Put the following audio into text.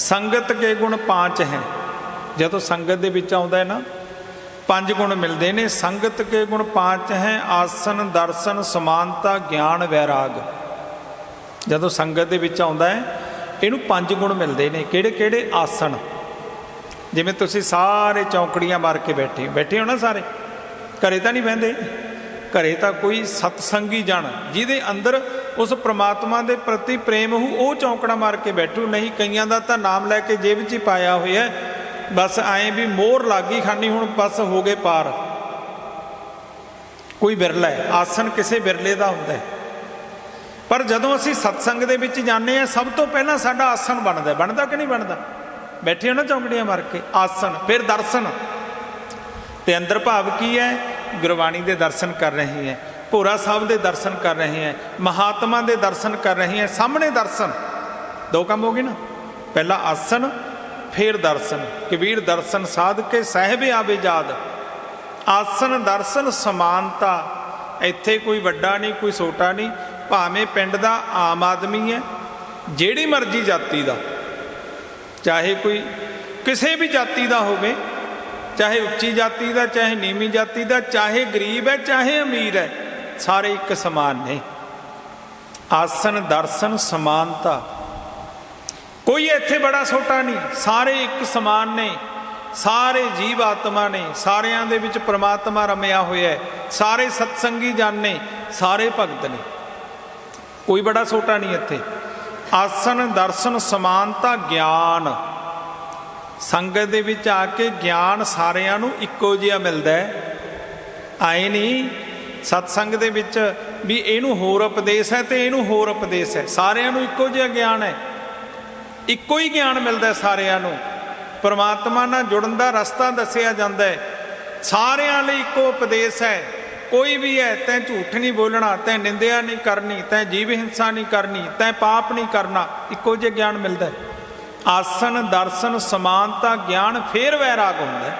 ਸੰਗਤ ਕੇ ਗੁਣ ਪਾਂਚ ਹੈ। ਜਦੋਂ ਸੰਗਤ ਦੇ ਵਿੱਚ ਆਉਂਦਾ ਹੈ ਨਾ, ਪੰਜ ਗੁਣ ਮਿਲਦੇ ਨੇ, ਸੰਗਤ ਕੇ ਗੁਣ ਪਾਂਚ ਹੈ, ਆਸਨ, ਦਰਸ਼ਨ, ਸਮਾਨਤਾ, ਗਿਆਨ, ਵੈਰਾਗ। ਜਦੋਂ ਸੰਗਤ ਦੇ ਵਿੱਚ ਆਉਂਦਾ ਹੈ, ਇਹਨੂੰ ਪੰਜ ਗੁਣ ਮਿਲਦੇ ਨੇ। ਕਿਹੜੇ ਕਿਹੜੇ? ਆਸਨ। ਜਿਵੇਂ ਤੁਸੀਂ ਸਾਰੇ ਚੌਂਕੜੀਆਂ ਮਾਰ ਕੇ ਬੈਠੇ ਬੈਠੇ ਹੋ ਨਾ ਸਾਰੇ? ਘਰੇ ਤਾਂ ਨਹੀਂ ਬਹਿੰਦੇ? ਘਰੇ ਤਾਂ ਕੋਈ ਸਤਸੰਗੀ ਜਣ, ਜਿਹਦੇ ਅੰਦਰ ਉਸ ਪ੍ਰਮਾਤਮਾ ਦੇ ਪ੍ਰਤੀ ਪ੍ਰੇਮ ਹੋ ਉਹ ਚੌਂਕੜਾ ਮਾਰ ਕੇ ਬੈਠੂ। ਨਹੀਂ, ਕਈਆਂ ਦਾ ਤਾਂ ਨਾਮ ਲੈ ਕੇ ਜੇਬ 'ਚ ਹੀ ਪਾਇਆ ਹੋਇਆ ਬਸ ਐਂ ਵੀ ਮੋਹਰ ਲੱਗੀ ਖਾਨੀ, ਹੁਣ ਬਸ ਹੋ ਗਏ ਪਾਰ। ਕੋਈ ਬਿਰਲਾ ਹੈ ਆਸਨ ਕਿਸੇ ਬਿਰਲੇ ਦਾ ਹੁੰਦਾ ਹੈ। ਪਰ ਜਦੋਂ ਅਸੀਂ ਸਤਸੰਗ ਦੇ ਵਿੱਚ ਜਾਂਦੇ ਆ ਸਭ ਤੋਂ ਪਹਿਲਾਂ ਸਾਡਾ ਆਸਣ ਬਣਦਾ ਬਣਦਾ ਕਿ ਨਹੀਂ ਬਣਦਾ? ਬੈਠੇ ਹੋ ਨਾ ਚੌਂਕੜੀਆਂ ਮਾਰ ਕੇ, ਆਸਣ, ਫਿਰ ਦਰਸ਼ਨ। ਤੇ ਅੰਦਰ ਭਾਵ ਕੀ ਹੈ? ਗੁਰਬਾਣੀ ਦੇ ਦਰਸ਼ਨ ਕਰ ਰਹੇ ਹੈ। ਭੋਰਾ ਸਾਹਿਬ ਦੇ ਦਰਸ਼ਨ ਕਰ ਰਹੇ ਹੈ, ਮਹਾਤਮਾ ਦੇ ਦਰਸ਼ਨ ਕਰ ਰਹੇ ਹੈ, ਸਾਹਮਣੇ ਦਰਸ਼ਨ। ਦੋ ਕੰਮ ਹੋ ਗਏ ਨਾ। ਪਹਿਲਾ ਆਸਨ ਫਿਰ ਦਰਸ਼ਨ। ਕਬੀਰ ਦਰਸ਼ਨ ਸਾਧ ਕੇ ਸਹਿਬ ਆਵੇ ਜਾਦ ਆਸਨ ਦਰਸ਼ਨ, ਸਮਾਨਤਾ। ਇੱਥੇ ਕੋਈ ਵੱਡਾ ਨਹੀਂ, ਕੋਈ ਛੋਟਾ ਨਹੀਂ। ਭਾਵੇਂ ਪਿੰਡ ਦਾ ਆਮ ਆਦਮੀ ਹੈ, ਜਿਹੜੀ ਮਰਜ਼ੀ ਜਾਤੀ ਦਾ। ਚਾਹੇ ਕੋਈ ਕਿਸੇ ਵੀ ਜਾਤੀ ਦਾ ਹੋਵੇ, ਚਾਹੇ ਉੱਚੀ ਜਾਤੀ ਦਾ, ਚਾਹੇ ਨੀਵੀਂ ਜਾਤੀ ਦਾ, ਚਾਹੇ ਗਰੀਬ ਹੈ, ਚਾਹੇ ਅਮੀਰ ਹੈ। ਸਾਰੇ ਇੱਕ ਸਮਾਨ ਨੇ। ਆਸਨ, ਦਰਸ਼ਨ, ਸਮਾਨਤਾ। ਕੋਈ ਇੱਥੇ ਬੜਾ ਛੋਟਾ ਨਹੀਂ, ਸਾਰੇ ਇੱਕ ਸਮਾਨ ਨੇ। ਸਾਰੇ ਜੀਵ ਆਤਮਾ ਨੇ, ਸਾਰਿਆਂ ਦੇ ਵਿੱਚ ਪ੍ਰਮਾਤਮਾ ਰਮਿਆ ਹੋਇਆ ਹੈ। ਸਾਰੇ ਸਤਸੰਗੀ ਜਨ ਨੇ, ਸਾਰੇ ਭਗਤ ਨੇ। ਕੋਈ ਬੜਾ ਛੋਟਾ ਨਹੀਂ ਇੱਥੇ। ਆਸਨ, ਦਰਸ਼ਨ, ਸਮਾਨਤਾ, ਗਿਆਨ। ਸੰਗਤ ਦੇ ਵਿੱਚ ਆ ਕੇ ਗਿਆਨ ਸਾਰਿਆਂ ਨੂੰ ਇੱਕੋ ਜਿਹਾ ਮਿਲਦਾ ਹੈ। ਆਏ ਨਹੀਂ ਸਤਸੰਗ ਦੇ ਵਿੱਚ ਵੀ ਇਹਨੂੰ ਹੋਰ ਉਪਦੇਸ਼ ਹੈ ਤੇ ਇਹਨੂੰ ਹੋਰ ਉਪਦੇਸ਼ ਹੈ। ਸਾਰਿਆਂ ਨੂੰ ਇੱਕੋ ਜਿਹਾ ਗਿਆਨ ਹੈ। ਇੱਕੋ ਹੀ ਗਿਆਨ ਮਿਲਦਾ ਸਾਰਿਆਂ ਨੂੰ। ਪਰਮਾਤਮਾ ਨਾਲ ਜੁੜਨ ਦਾ ਰਸਤਾ ਦੱਸਿਆ ਜਾਂਦਾ ਹੈ। ਸਾਰਿਆਂ ਲਈ ਇੱਕੋ ਉਪਦੇਸ਼ ਹੈ। ਕੋਈ ਵੀ ਹੈ, ਤੈਂ ਝੂਠ ਨਹੀਂ ਬੋਲਣਾ, ਤੈਂ ਨਿੰਦਿਆ ਨਹੀਂ ਕਰਨੀ, ਤੈਂ ਜੀਵ ਹਿੰਸਾ ਨਹੀਂ ਕਰਨੀ, ਤੈਂ ਪਾਪ ਨਹੀਂ ਕਰਨਾ, ਇੱਕੋ ਜਿਹਾ ਗਿਆਨ ਮਿਲਦਾ ਹੈ। ਆਸਨ, ਦਰਸ਼ਨ, ਸਮਾਨਤਾ, ਗਿਆਨ ਫੇਰ ਵੈਰਾਗ ਹੁੰਦਾ